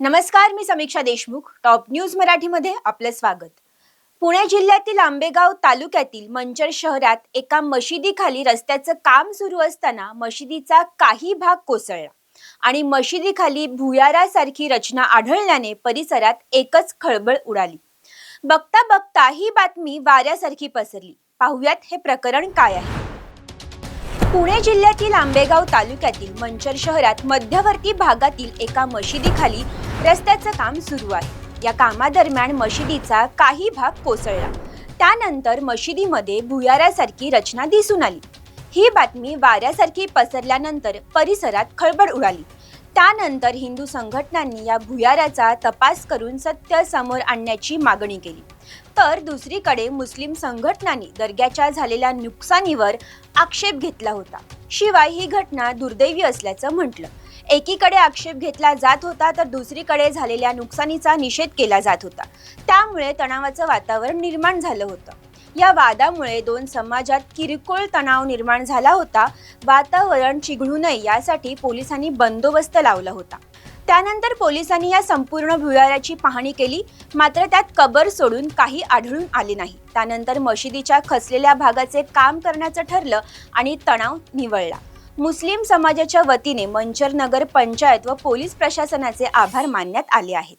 नमस्कार मी Samiksha Deshmukh. Top news मराठीमध्ये आपलं स्वागत. पुणे जिल्ह्यातील आंबेगाव तालुक्यातील मंचर शहरात एका मशिदीखाली रस्त्याचं काम सुरू असताना मशिदीचा काही भाग कोसळला आणि मशिदीखाली भुयारासारखी रचना आढळल्याने परिसरात एकच खळबळ उडाली. बघता बघता ही बातमी वाऱ्यासारखी पसरली. पाहुयात हे प्रकरण काय आहे? पुणे जिल्ह्यातील आंबेगाव तालुक्यातील मंचर शहरात मध्यवर्ती भागातील एका मशिदीखाली रस्त्याचं काम सुरू आहे. या कामादरम्यान मशिदीचा काही भाग कोसळला. त्यानंतर मशिदीमध्ये भुयारासारखी रचना दिसून आली. ही बातमी वाऱ्यासारखी पसरल्यानंतर परिसरात खळबळ उडाली. त्यानंतर हिंदू संघटनांनी या भुयाराचा तपास करून सत्य समोर आणण्याची मागणी केली. तर दुसरीकडे मुस्लिम संघटनांनी दर्ग्याच्या झालेल्या नुकसानीवर आक्षेप घेतला होता. शिवाय ही घटना दुर्दैवी असल्याचं म्हटलं. एकीकडे आक्षेप घेतला जात होता तर दुसरीकडे झालेल्या नुकसानीचा निषेध केला जात होता. त्यामुळे तणावाचं वातावरण निर्माण झालं होतं. या वादामुळे दोन समाजात किरकोळ तणाव निर्माण झाला होता. वातावरण चिघळू नये यासाठी पोलिसांनी बंदोबस्त लावला होता. त्यानंतर पोलिसांनी या संपूर्ण भुयाराची पाहणी केली. मात्र त्यात कबर सोडून काही आढळून आले नाही. त्यानंतर मशिदीच्या खचलेल्या भागाचे काम करण्याचं ठरलं आणि तणाव निवळला. मुस्लिम समाजाच्या वतीने मंचर नगर पंचायत व पोलीस प्रशासनाचे आभार मानण्यात आले आहेत.